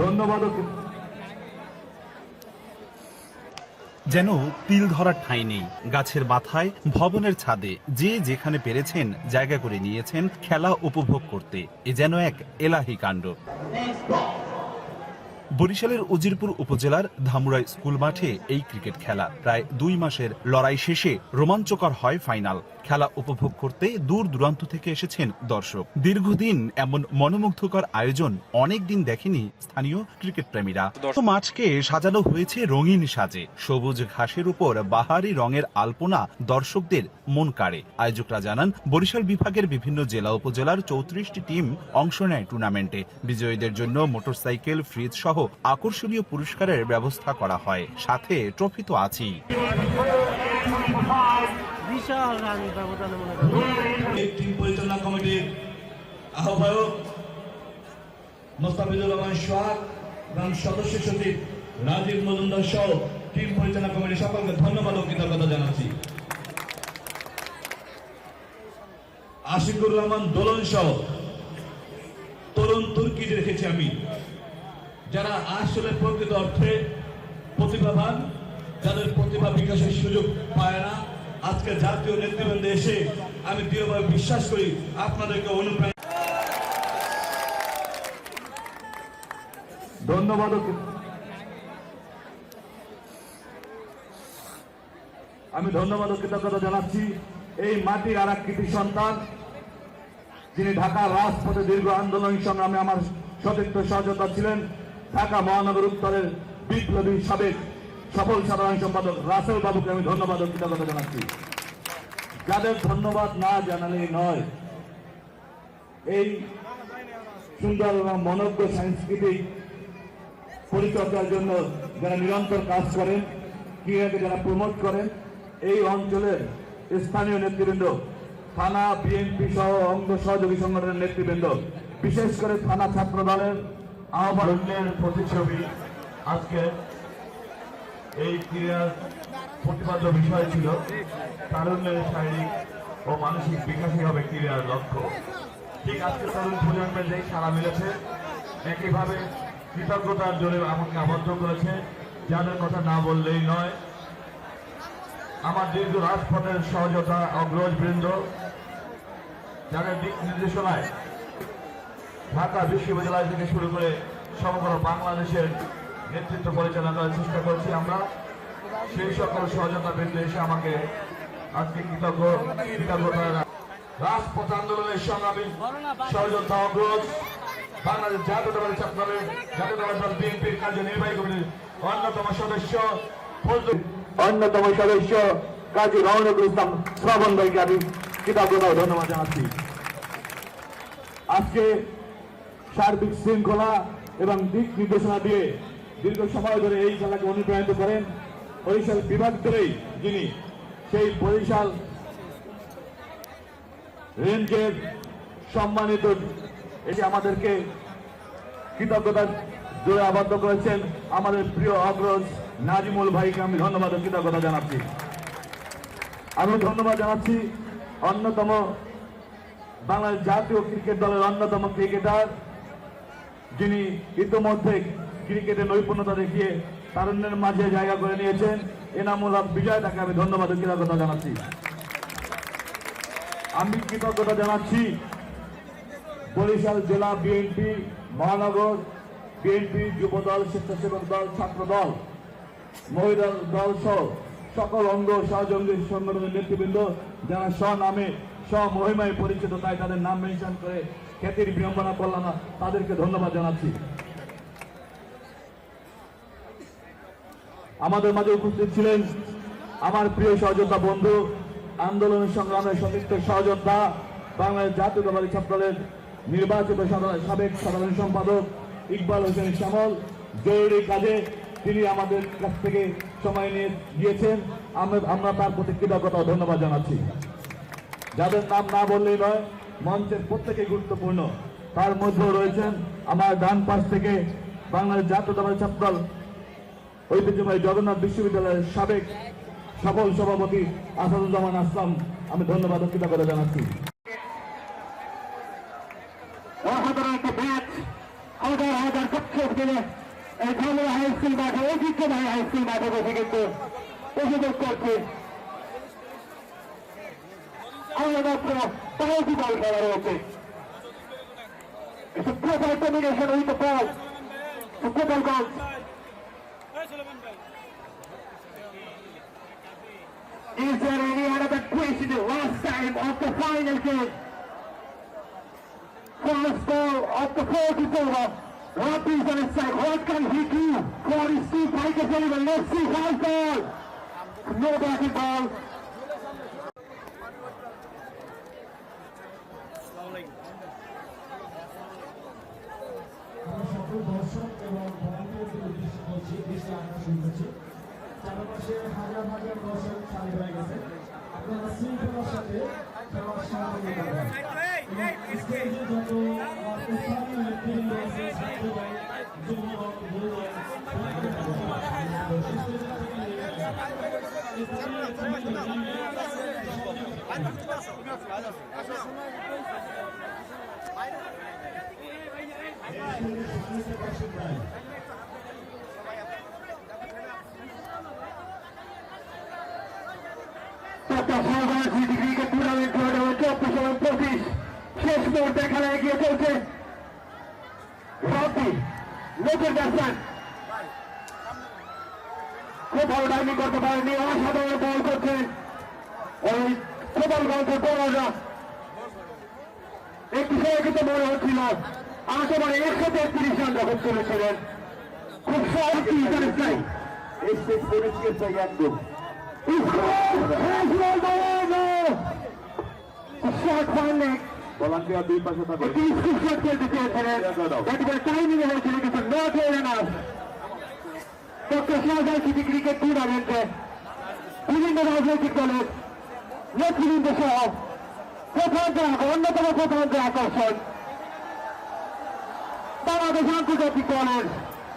ধন্যবাদ যেন তিল ধরার ঠাঁই নেই, গাছের মাথায়, ভবনের ছাদে, যে যেখানে পেরেছেন, জায়গা করে নিয়েছেন, খেলা উপভোগ করতে, এ যেন এক এলাহি কাণ্ড। বরিশালের উজিরপুর উপজেলার ধামুরাই স্কুল মাঠে এই ক্রিকেট খেলা। প্রায় দুই মাসের লড়াই শেষে রোমাঞ্চকর হয় ফাইনাল। খেলা উপভোগ করতে দূর দূরান্ত থেকে এসেছেন দর্শক। দীর্ঘদিন এমন মনোমুগ্ধকর আয়োজন অনেক দিন দেখেনি স্থানীয় ক্রিকেট প্রেমীরা। মাঠকে সাজানো হয়েছে রঙিন সাজে। সবুজ ঘাসের উপর বাহারি রঙের আলপনা দর্শকদের মন কাড়ে। আয়োজকরা জানান বরিশাল বিভাগের বিভিন্ন জেলা উপজেলার চৌত্রিশটি টিম অংশ নেয় টুর্নামেন্টে। বিজয়ীদের জন্য মোটরসাইকেল ফ্রিজ সহ আকর্ষণীয় পুরস্কারের ব্যবস্থা করা হয়। সাথে ট্রফি তো আছেই। বিশাল রান ব্যবধানে মনে করেন। এই টিম পরিচালনা কমিটির আহ্বায়ক মোস্তাফিজুর রহমান সোহাগ এবং সদস্য সচিব রাজীব মজুমদার সহ টিম পরিচালনা কমিটির সকলকে ধন্যবাদ ও কৃতজ্ঞতা জানাচ্ছি। আশিকুর রহমান দোলন সহ তরুণ তুর্কি রেখেছি আমি। যারা আসলে প্রকৃত অর্থে প্রতিভাবান, যাদের প্রতিভা বিকাশের সুযোগ পায় না, আজকে জাতীয় নেতৃবৃন্দে এসে আমি দৃঢ়ভাবে বিশ্বাস করি আপনাদেরকে অনুপ্রাণিত ধন্যবাদ। আমি ধন্যবাদ কৃতজ্ঞতা জানাচ্ছি এই মাটির আর কৃতি সন্তান, যিনি ঢাকা রাজপথে দীর্ঘ আন্দোলন সংগ্রামে আমার সতীর্থ সহযোগিতা ছিলেন। ঢাকা মহানগর উত্তরের বিপ্লবী সাবেক সফল সাধারণ সম্পাদক রাসেল বাবুকে আমি ধন্যবাদ ও কৃতজ্ঞতা জানাচ্ছি। যাদের ধন্যবাদ না জানালেই নয়, এই সুন্দর এবং মনজ্ঞ সাংস্কৃতিক পরিচর্যার জন্য যারা নিরন্তর কাজ করেন, ক্রীড়াকে যারা প্রমোট করেন, এই অঞ্চলের স্থানীয় নেতৃবৃন্দ, থানা বিএনপি সহ অঙ্গ সহযোগী সংগঠনের নেতৃবৃন্দ, বিশেষ করে থানা ছাত্র দলের আহ্বানের প্রতিচ্ছবি আজকে এই ক্রীড়ার প্রতিপাদ্য বিষয় ছিল তারুণ্যের শারীরিক ও মানসিক বিকাশই হবে ক্রীড়ার লক্ষ্য। ঠিক আজকে তরুণ প্রজন্মের যেই সারা মিলেছে, একইভাবে কৃতজ্ঞতার জোরে আমাকে আবদ্ধ করেছে, যাদের কথা না বললেই নয়। আমার দীর্ঘ রাজপথের সহজতা অগ্রজ বৃন্দ যাদের দিক নির্দেশনায় ঢাকা বিশ্ববিদ্যালয় থেকে শুরু করে সমগ্র বাংলাদেশের নেতৃত্ব পরিচালনা করার চেষ্টা করছি আমরা। সেই সকল সহযোগিতা বৃন্দ এসে আমাকে আজকে কৃতজ্ঞ কৃতজ্ঞতা রাজপথ আন্দোলনের সংগ্রামী সহযোদ্ধা অগ্রজ, বাংলাদেশ জাতীয়তাবাদী ছাত্রদলের জাতীয়তাবাদী দল বিএনপির কার্যনির্বাহী কমিটির অন্যতম সদস্য অন্যতম সদস্য কাজী রহনুল ইসলাম শ্রাবণ ভাইকে আমি কৃতজ্ঞতা ধন্যবাদ জানাচ্ছি। আজকে সার্বিক শৃঙ্খলা এবং দিক নির্দেশনা দিয়ে দীর্ঘ সময় ধরে এই খেলাকে অনুপ্রাণিত করেন বরিশাল বিভাগ ধরেই যিনি সেই বরিশাল রেঞ্জের সম্মানিত এটি আমাদেরকে কৃতজ্ঞতা জোরে আবদ্ধ করেছেন আমাদের প্রিয় অগ্রজ নাজিমুল ভাইকে আমি ধন্যবাদ কৃতজ্ঞতা জানাচ্ছি। আমি ধন্যবাদ জানাচ্ছি অন্যতম বাংলাদেশ জাতীয় ক্রিকেট দলের অন্যতম ক্রিকেটার যিনি ইতিমধ্যে ক্রিকেটে নৈপুণ্যতা দেখিয়ে তারুণ্যের মাঝে জায়গা করে নিয়েছেন, এনামুল হক বিজয়, তাকে আমি ধন্যবাদ ও কৃতজ্ঞতা জানাচ্ছি। আমি কৃতজ্ঞতা জানাচ্ছি বরিশাল জেলা বিএনপি মহানগর বিএনপি যুব দল স্বেচ্ছাসেবক দল, ছাত্র দল মহিলা দল সহ সকল অঙ্গ সহযোগী সংগঠনের নেতৃবৃন্দ, যারা স্বনামে, স্বমহিমায় পরিচিত, তাই তাদের নাম মেনশন করে খ্যাতির বিড়ম্বনা করলাম না, তাদেরকে ধন্যবাদ জানাচ্ছি। আমাদের মাঝে উপস্থিত ছিলেন আমার প্রিয় সহযোদ্ধা বন্ধু আন্দোলন সংগ্রামের সতীর্থ সহযোদ্ধা, বাংলাদেশ জাতীয়তাবাদী ছাত্রদলের নির্বাচিত সাবেক সাধারণ সম্পাদক ইকবাল হোসেন শ্যামল। জরুরি কাজে তিনি আমাদের কাছ থেকে সময় নিয়ে আমরা আমরা তার প্রতি কৃতজ্ঞতা ধন্যবাদ জানাচ্ছি। যাদের নাম না বললেই নয় মঞ্চের প্রত্যেকে গুরুত্বপূর্ণ। তার মধ্যেও রয়েছেন আমার ডান পাশ থেকে বাংলাদেশ জাতীয়তাবাদী ছাত্রদল, ঐতিহ্যবাহী জগন্নাথ বিশ্ববিদ্যালয়ের সাবেক সফল সভাপতি আসাদুজ্জামান আসলাম। আমি ধন্যবাদ ও কৃতজ্ঞতা জানাচ্ছি। হাজার It's a with the ball. Goal. Is there any other question the last time of the final game? First ball of the fourth is over. Rob on his side. What can he do? For his let's see. High ball. No batting ball. দর্শক এবং ভলান্টিয়ারদের উদ্দেশ্য করছি দৃষ্টি আকর্ষণ করছি। চারপাশে হাজার হাজার দর্শক সারি হয়ে গেছে। আপনারা শৃঙ্খলার সাথে খেলার সহযোগী করবেন সংগীতের পাশে প্রায় একটা সহবাস ক্রিকেট টুর্নামেন্ট টুর্নামেন্ট চব্বিশ এবং পঁচিশ শেষ মুহূর্তে খেলা এগিয়ে চলছে। Rocky batsman. ভালো টাইমিং করতে পারেনি, অসাধারণ বল করছে। ওই কোপাল গল্পের বোলাররা একটু সময় কিন্তু মনে একেবারে একশো তেত্রিশ রান যখন তুলেছিলেন খুব সহজ নাই এসে করেছে একদম। Shot finding. ভলান্টিয়ার দুই পাশে সিটি ক্রিকেট টুর্নামেন্টে বিভিন্ন রাজনৈতিক দলের নেতৃবৃন্দ সহ প্রধান অন্যতম প্রধান আকর্ষণ। বাংলাদেশ আন্তর্জাতিক দলের